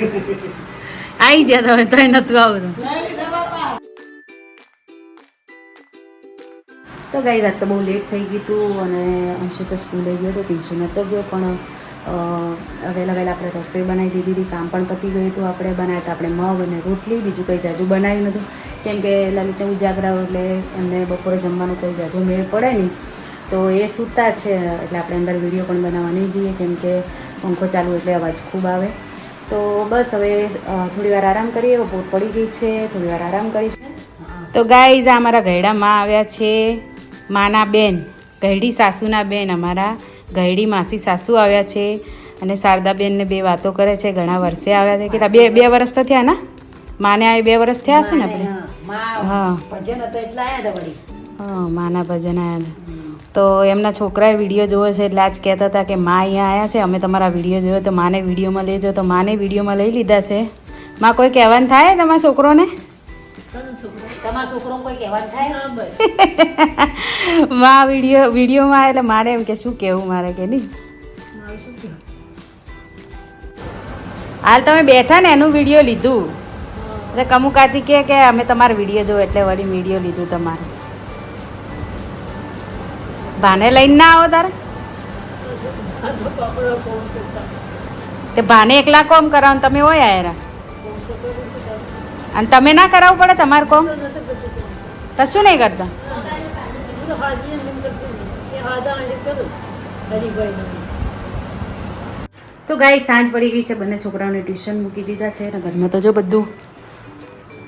આવી ગયા તમે તો નતું આવતું. તો ગઈ રાત તો બહુ લેટ થઈ ગયું હતું અને અંશુ તો સ્કૂલે ગયો હતો પીછું નહોતો ગયો, પણ વહેલા વહેલા આપણે રસોઈ બનાવી દીધી હતી, કામ પણ પતી ગયું હતું આપણે બનાવ્યા હતા, આપણે મગ અને રોટલી, બીજું કંઈ જાજુ બનાવ્યું નહોતું કેમ કે લલિતને ઉજાગરા એટલે એમને બપોરે જમવાનું કંઈ જાજુ મેળ પડે નહીં. તો એ સૂતા છે, એટલે આપણે અંદર વીડિયો પણ બનાવવા નહીં જઈએ, કેમ કે પંખો ચાલુ એટલે અવાજ ખૂબ આવે. તો બસ હવે થોડી વાર આરામ કરીએ બપોર પડી ગઈ છે થોડી વાર આરામ કરીશું. તો ગાઈઝ આ અમારા ગયડા માં આવ્યા છે માના બેન ગયડી સાસુના બેન અમારા ગયડી માસી સાસુ આવ્યા છે અને શારદાબેનને બે વાતો કરે છે ઘણા વર્ષે આવ્યા છે. કેટલા બે બે વર્ષ તો થયા ને? માને આવે બે વર્ષ થયા હશે ને આપણે? હા ભજન હતો એટલે આવ્યા હતા વળી. હા માના ભજન આવ્યા હતા. તો એમના છોકરાએ વીડિયો જોયો છે એટલે આજ કહેતા હતા કે માં અહીંયા આવ્યા છે અમે તમારા વીડિયો જોયો તો માને વિડીયોમાં લેજો તો માને વિડીયોમાં લઈ લીધા છે. માં કોઈ કહેવાનું થાય તમારા છોકરોને? તમારા છોકરો કોઈ કહેવાનું થાય? માં વીડિયો વિડીયોમાં એટલે મારે એમ કે શું કહેવું મારે કે નહીં? હાલ તમે બેઠા ને એનું વીડિયો લીધું. એટલે કમુકાચી કે અમે તમારો વીડિયો જોયો એટલે વળી વીડિયો લીધું તમારે. ભાને લઈને ના આવો તારે? તે ભાને એકલા કોમ કરાવો તમે હોય આયરા અને તમે ના કરાવવું પડે તમારે કોમ? કશું નહીં કરતા? તો ગાય સાંજ પડી ગઈ છે. બંને છોકરાઓને ટ્યુશન મૂકી દીધા છે. અને ઘરમાં તો જો બધું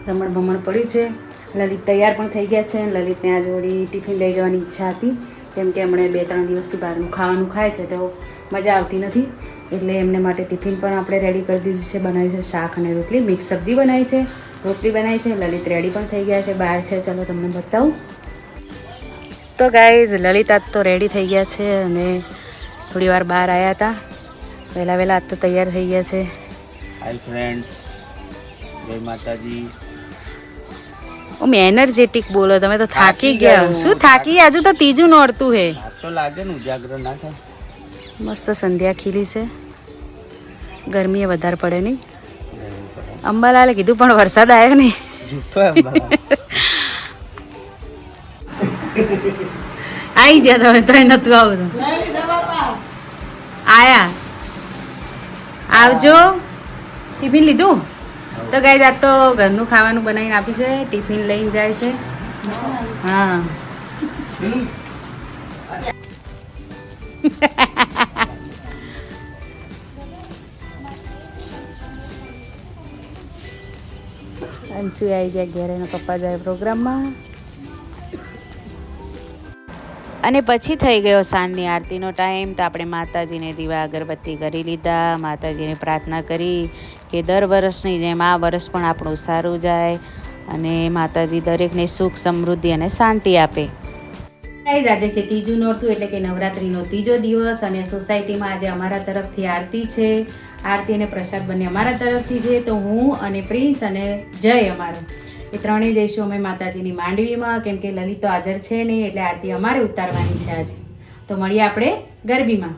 રમણ ભમણ પડ્યું છે. લલિત તૈયાર પણ થઈ ગયા છે. લલિતને આજે વળી ટિફિન લઈ જવાની ઈચ્છા હતી. કેમ કે એમણે બે ત્રણ દિવસથી બહારનું ખાવાનું ખાય છે તો મજા આવતી નથી. એટલે એમને માટે ટિફિન પણ આપણે રેડી કરી દીધું છે, બનાવ્યું છે શાક અને રોટલી. મિક્સ સબ્જી બનાવી છે, રોટલી બનાવી છે, લલિત રેડી પણ થઈ ગયા છે. બહાર છે, ચાલો તમને બતાવું. તો ગાઈઝ લલિત આજ તો રેડી થઈ ગયા છે અને થોડી વાર બહાર આવ્યા હતા. વહેલા વહેલા આજ તો તૈયાર થઈ ગયા છે. હાય ફ્રેન્ડ્સ જય માતાજી. ઓમ એનર્જેટિક બોલો તમે તો થાકી ગયા શું થાકી? આજુ તો ત્રીજું નોરતું હે. તો લાગે ને ઉજાગરો ના થાય. મસ્ત સંધ્યા ખીલી છે. ગરમીએ વધારે પડે નહીં. અંબાલાલે કીધું પણ વરસાદ આવ્યો નહીં. જૂઠો એમ આવી ગયા તમે તો નતું આવતું. આયા. આવજો. ટિફિન લીધું? તો ગાઈ આજ તો ઘરનું ખાવાનું બનાવીને આપી છે. ટિફિન લઈને જાય છે. હા. અંશુ આવી ગયા ઘેર, એના પપ્પા જાય પ્રોગ્રામમાં. અને પછી થઈ ગયો સાંજની આરતીનો ટાઈમ તો આપણે માતાજીને દીવા અગરબત્તી કરી લીધા, માતાજીને પ્રાર્થના કરી કે દર વર્ષની જેમ આ વર્ષ પણ આપણું સારું જાય અને માતાજી દરેકને સુખ, સમૃદ્ધિ અને શાંતિ આપે. ગાઈઝ, આજે છે ત્રીજું નોરતું એટલે કે નવરાત્રિનો ત્રીજો દિવસ અને સોસાયટીમાં આજે અમારા તરફથી આરતી છે. આરતી અને પ્રસાદ બંને અમારા તરફથી છે. તો હું અને પ્રિન્સ અને જય અમારો. એ ત્રણેય જઈશું અમે માતાજીની માંડવીમાં, કેમ કે લલિત હાજર છે નહીં, એટલે આરતી અમારે ઉતારવાની છે આજે. તો મળીએ આપણે ગરબીમાં.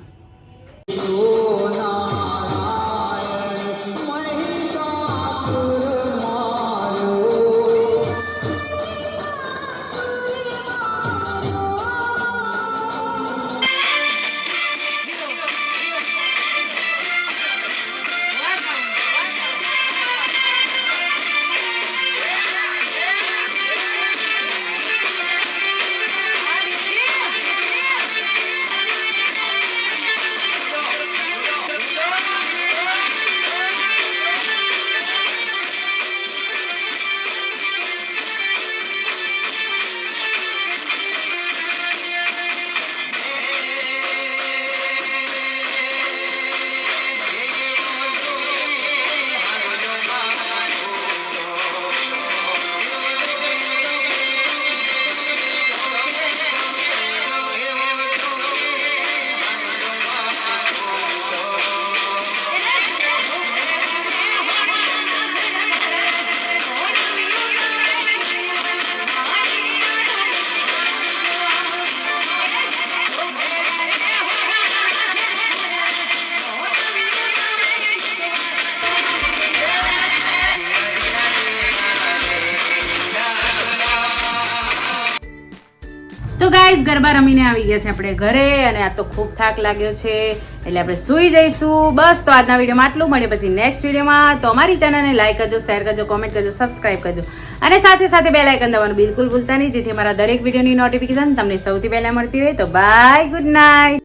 તો ગાઈઝ ગરબા રમીને આવી ગયા છે આપણે ઘરે અને આ તો ખૂબ થાક લાગ્યો છે. એટલે આપણે સૂઈ જઈશું. બસ, તો આજના વિડીયોમાં આટલું. મળે પછી નેક્સ્ટ વિડીયોમાં તો અમારી ચેનલને લાઈક કરજો શેર કરજો કોમેન્ટ કરજો સબસ્ક્રાઈબ કરજો. અને સાથે સાથે બે લાઇકન દબાવવાનું બિલકુલ ભૂલતા નહીં. જેથી અમારા દરેક વિડીયોની નોટિફિકેશન તમને સૌથી પહેલાં મળતી રહે. તો બાય ગુડ નાઇટ